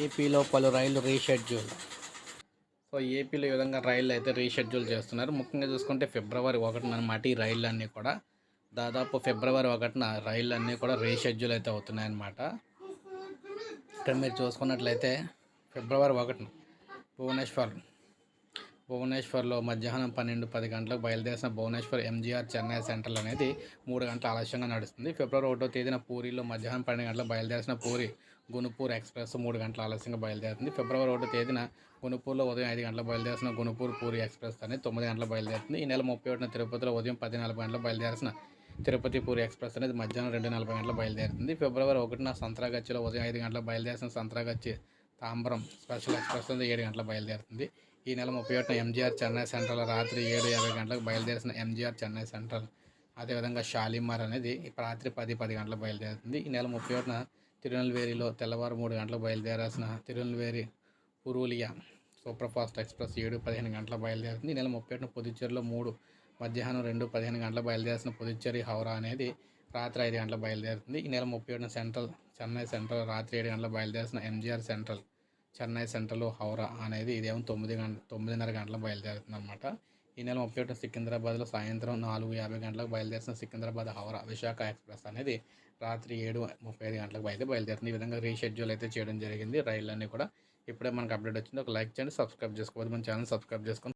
ఏపీలో పలు రైళ్ళు రీషెడ్యూల్. సో ఏపీలో ఈ విధంగా రైళ్ళు అయితే రీషెడ్యూల్ చేస్తున్నారు. ముఖ్యంగా చూసుకుంటే ఫిబ్రవరి ఒకటిన అనమాట ఈ రైళ్ళు అన్నీ కూడా. దాదాపు ఫిబ్రవరి ఒకటిన రైళ్ళు అన్నీ కూడా రీషెడ్యూల్ అయితే అవుతున్నాయన్నమాట. ఇక్కడ మీరు చూసుకున్నట్లయితే ఫిబ్రవరి ఒకటిన భువనేశ్వర్ భువనేశ్వర్లో మధ్యాహ్నం పన్నెండు పది గంటలకు బయలుదేరిన భువనేశ్వర్ ఎంజీఆర్ చెన్నై సెంట్రల్ అనేది మూడు గంటల ఆలస్యంగా నడుస్తుంది. ఫిబ్రవరి ఒకటో తేదీన పూరిలో మధ్యాహ్నం పన్నెండు గంటలకు బయలుదేరిన పూరి గునుపూర్ ఎక్స్ప్రెస్ మూడు గంటల ఆలస్యంగా బయలుదేరుతుంది. ఫిబ్రవరి ఒకటో తేదీన గునుపూర్లో ఉదయం ఐదు గంటలకు బయలుదేరిన గునుపూర్ పూరి ఎక్స్ప్రెస్ అనేది తొమ్మిది గంటలకు బయలుదేరుతుంది. ఈ నెల ముప్పై ఒకటిన తిరుపతిలో ఉదయం పది నలభై గంటలకు బయలుదేరిన తిరుపతి పూరి ఎక్స్ప్రెస్ అనేది మధ్యాహ్నం రెండు నలభై గంటలకు బయలుదేరుతుంది. ఫిబ్రవరి ఒకటిన సంత్రాగచ్చిలో ఉదయం ఐదు గంటలకు బయలుదేరిన సంత్రాగచ్చి తాంబరం స్పెషల్ ఎక్స్ప్రెస్ అనేది ఏడు గంటలకు బయలుదేరుతుంది. ఈ నెల ముప్పై ఒకటిన ఎంజీఆర్ చెన్నై సెంట్రల్ రాత్రి ఏడు యాభై గంటలకు బయలుదేరిన ఎంజీఆర్ చెన్నై సెంట్రల్. అదేవిధంగా షాలిమార్ అనేది రాత్రి పది పది గంటలకు బయలుదేరుతుంది. ఈ నెల ముప్పై ఒకటిన తిరునెల్వేలిలో తెల్లవారు మూడు గంటలకు బయలుదేరాల్సిన Tirunelveli Purulia super fast express ఏడు పదిహేను గంటలకు బయలుదేరుతుంది. ఈ నెల ముప్పై ఒకటిన పుదుచ్చేరిలో మూడు మధ్యాహ్నం రెండు పదిహేను గంటలకు బయలుదేరాల్సిన పుదుచ్చేరి హౌరా అనేది రాత్రి ఐదు గంటలకు బయలుదేరుతుంది. ఈ నెల ముప్పై ఒకటిన సెంట్రల్ చెన్నై సెంట్రల్ రాత్రి ఏడు గంటలకు బయలుదేరుతున్న MGR central Chennai central Howrah అనేది ఇదేమో తొమ్మిది గంట తొమ్మిదిన్నర గంటలకు బయలుదేరుతుంది అనమాట ఈ నెల ముప్పై ఒకటి సికింద్రాబాద్లో సాయంత్రం నాలుగు యాభై గంటలకు బయలుదేరిన సికింద్రాబాద్ హౌరా విశాఖ ఎక్స్ప్రెస్ అనేది రాత్రి ఏడు ముప్పై ఐదు గంటలకు అయితే బయలుదేరుతుంది. ఈ విధంగా రీషెడ్యూల్ అయితే చేయడం జరిగింది. రైళ్ళన్నీ కూడా ఇప్పుడే మనకు అప్డేట్ వచ్చింది. ఒక లైక్ చేయండి సబ్స్క్రైబ్ చేసుకోవద్దు. మన ఛానల్ సబ్స్క్రైబ్ చేసుకొని